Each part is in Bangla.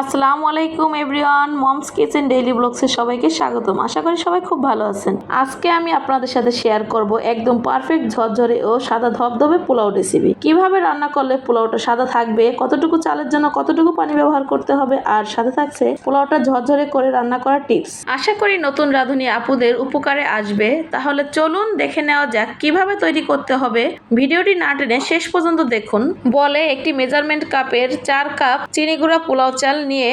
আসসালামু আলাইকুম এভরিওয়ান, মমস কিচেন ডেইলি ব্লগসে সবাইকে স্বাগতম। আশা করি সবাই খুব ভালো আছেন। আজকে আমি আপনাদের সাথে শেয়ার করব একদম পারফেক্ট ঝরঝরে ও সাদা ধবধবে পোলাও রেসিপি কীভাবে রান্না করলে পোলাওটা সাদা থাকবে, কতটুকু চালের জন্য কতটুকু পানি ব্যবহার করতে হবে, আর সাথে থাকছে পোলাওটা ঝরঝরে করে রান্না করার টিপস আশা করি নতুন রাঁধুনি আপুদের উপকারে আসবে। তাহলে চলুন দেখে নেওয়া যাক কীভাবে তৈরি করতে হবে। ভিডিওটি না টেনে শেষ পর্যন্ত দেখুন। বলে একটি মেজারমেন্ট কাপের চার কাপ চিনি গুঁড়া পোলাও চাল নিয়ে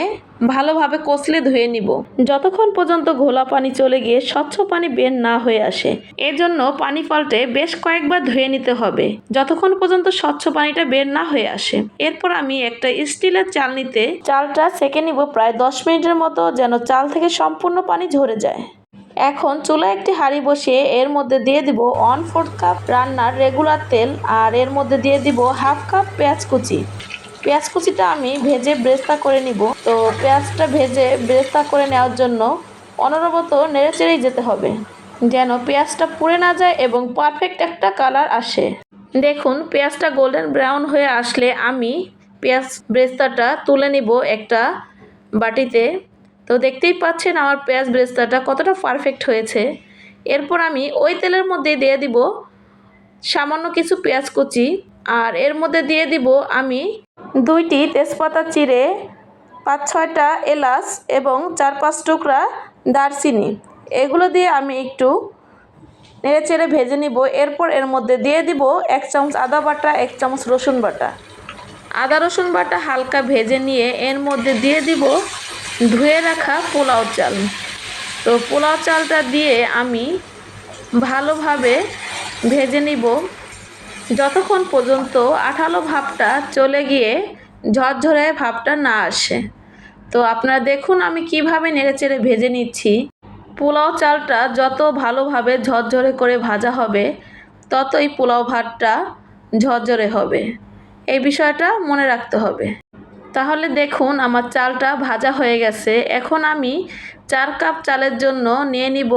ভালোভাবে কষলে ধুয়ে নিব। যতক্ষণ পর্যন্ত ঘোলা পানি চলে গিয়ে স্বচ্ছ পানি বের না হয়ে আসে, এজন্য পানি পাল্টে বেশ কয়েকবার ধুয়ে নিতে হবে, যতক্ষণ পর্যন্ত স্বচ্ছ পানিটা বের না হয়ে আসে। এরপর আমি একটা স্টিলের চালনিতে চালটা সেকে নিব প্রায় দশ মিনিটের মতো, যেন চাল থেকে সম্পূর্ণ পানি ঝরে যায়। এখন চুলায় একটি হাঁড়ি বসিয়ে এর মধ্যে দিয়ে দিব ওয়ান ফোর্থ কাপ রান্নার রেগুলার তেল, আর এর মধ্যে দিয়ে দিব হাফ কাপ পেঁয়াজ কুচি। পেঁয়াজ কুচিটা আমি ভেজে ব্রেস্তা করে নিব। তো পেঁয়াজটা ভেজে ব্রেস্তা করে নেওয়ার জন্য অনবরত নেড়েচেড়েই যেতে হবে, যেন পেঁয়াজটা পুড়ে না যায় এবং পারফেক্ট একটা কালার আসে। দেখুন, পেঁয়াজটা গোল্ডেন ব্রাউন হয়ে আসলে আমি পেঁয়াজ ব্রেস্তাটা তুলে নিব একটা বাটিতে। তো দেখতেই পাচ্ছেন আমার পেঁয়াজ ব্রেস্তাটা কতটা পারফেক্ট হয়েছে। এরপর আমি ওই তেলের মধ্যে দিয়ে দিব সামান্য কিছু পেঁয়াজ কুচি আর এর মধ্যে দিয়ে দিব আমি দুইটি তেজপাতা চিড়ে, পাঁচ ছয়টা এলাচ এবং চার পাঁচ টুকরা দারচিনি। এগুলো দিয়ে আমি একটু নেড়ে চেড়ে ভেজে নিব। এরপর এর মধ্যে দিয়ে দিব এক চামচ আদা বাটা, এক চামচ রসুন বাটা। আদা রসুন বাটা হালকা ভেজে নিয়ে এর মধ্যে দিয়ে দিব ধুয়ে রাখা পোলাও চাল। তো পোলাও চালটা দিয়ে আমি ভালোভাবে ভেজে নিব। যতক্ষণ পর্যন্ত আঠালো ভাবটা চলে গিয়ে ঝরঝরে ভাবটা না আসে। তো আপনারা দেখুন আমি কীভাবে নেড়েচেড়ে ভেজে নিচ্ছি। পোলাও চালটা যত ভালোভাবে ঝরঝরে করে ভাজা হবে, ততই পোলাও ভাতটা ঝরঝরে হবে। এই বিষয়টা মনে রাখতে হবে। তাহলে দেখুন আমার চালটা ভাজা হয়ে গেছে। এখন আমি চার কাপ চালের জন্য নিয়ে নিব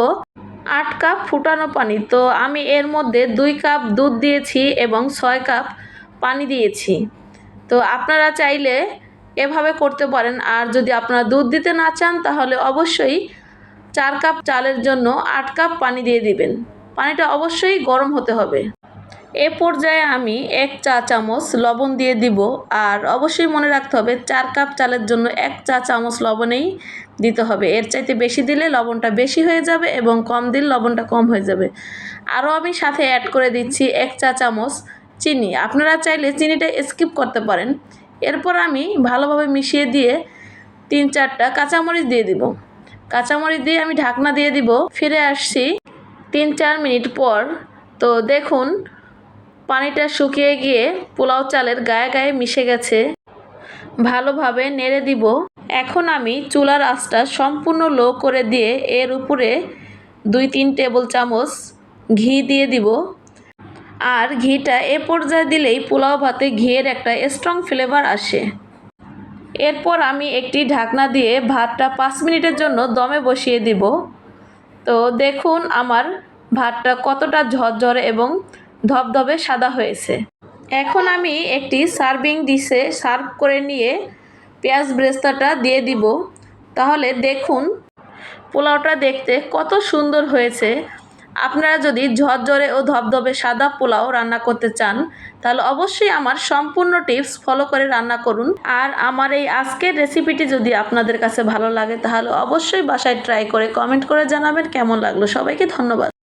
আট কাপ ফুটানো পানি। তো আমি এর মধ্যে দুই কাপ দুধ দিয়েছি এবং ছয় কাপ পানি দিয়েছি। তো আপনারা চাইলে এভাবে করতে পারেন। আর যদি আপনারা দুধ দিতে না চান, তাহলে অবশ্যই চার কাপ চালের জন্য আট কাপ পানি দিয়ে দিবেন। পানিটা অবশ্যই গরম হতে হবে। এ পর্যায়ে আমি এক চা চামচ লবণ দিয়ে দিব আর অবশ্যই মনে রাখতে হবে চার কাপ চালের জন্য এক চা চামচ লবণেই দিতে হবে। এর চাইতে বেশি দিলে লবণটা বেশি হয়ে যাবে এবং কম দিলে লবণটা কম হয়ে যাবে। আরও আমি সাথে অ্যাড করে দিচ্ছি এক চা চামচ চিনি। আপনারা চাইলে চিনিটা স্কিপ করতে পারেন। এরপর আমি ভালোভাবে মিশিয়ে দিয়ে তিন চারটা কাঁচামরিচ দিয়ে দিব। কাঁচামরিচ দিয়ে আমি ঢাকনা দিয়ে দিব। ফিরে আসছি তিন চার মিনিট পর। তো দেখুন পানিটা শুকিয়ে গিয়ে পোলাও চালের গায়ে গায়ে মিশে গেছে। ভালোভাবে নেড়ে দিব। এখন আমি চুলার আঁচটা সম্পূর্ণ লো করে দিয়ে এর উপরে দুই তিন টেবিল চামচ ঘি দিয়ে দিব। আর ঘিটা এ পর্যায়ে দিলেই পোলাও ভাতে ঘিয়ের একটা স্ট্রং ফ্লেভার আসে। এরপর আমি একটি ঢাকনা দিয়ে ভাতটা পাঁচ মিনিটের জন্য দমে বসিয়ে দিব। তো দেখুন আমার ভাতটা কতটা ঝরঝরে এবং ধবধবে সাদা হয়েছে। এখন আমি একটি সার্ভিং ডিশে সার্ভ করে নিয়ে পেঁয়াজ ব্রেস্তাটা দিয়ে দিব। তাহলে দেখুন, পোলাওটা দেখতে কত সুন্দর হয়েছে। আপনারা যদি ঝরঝরে ও ধবধবে সাদা পোলাও রান্না করতে চান, তাহলে অবশ্যই আমার সম্পূর্ণ টিপস ফলো করে রান্না করুন। আর আমার এই আজকের রেসিপিটি যদি আপনাদের কাছে ভালো লাগে, তাহলে অবশ্যই বাসায় ট্রাই করে কমেন্ট করে জানাবেন কেমন লাগল। সবাইকে ধন্যবাদ।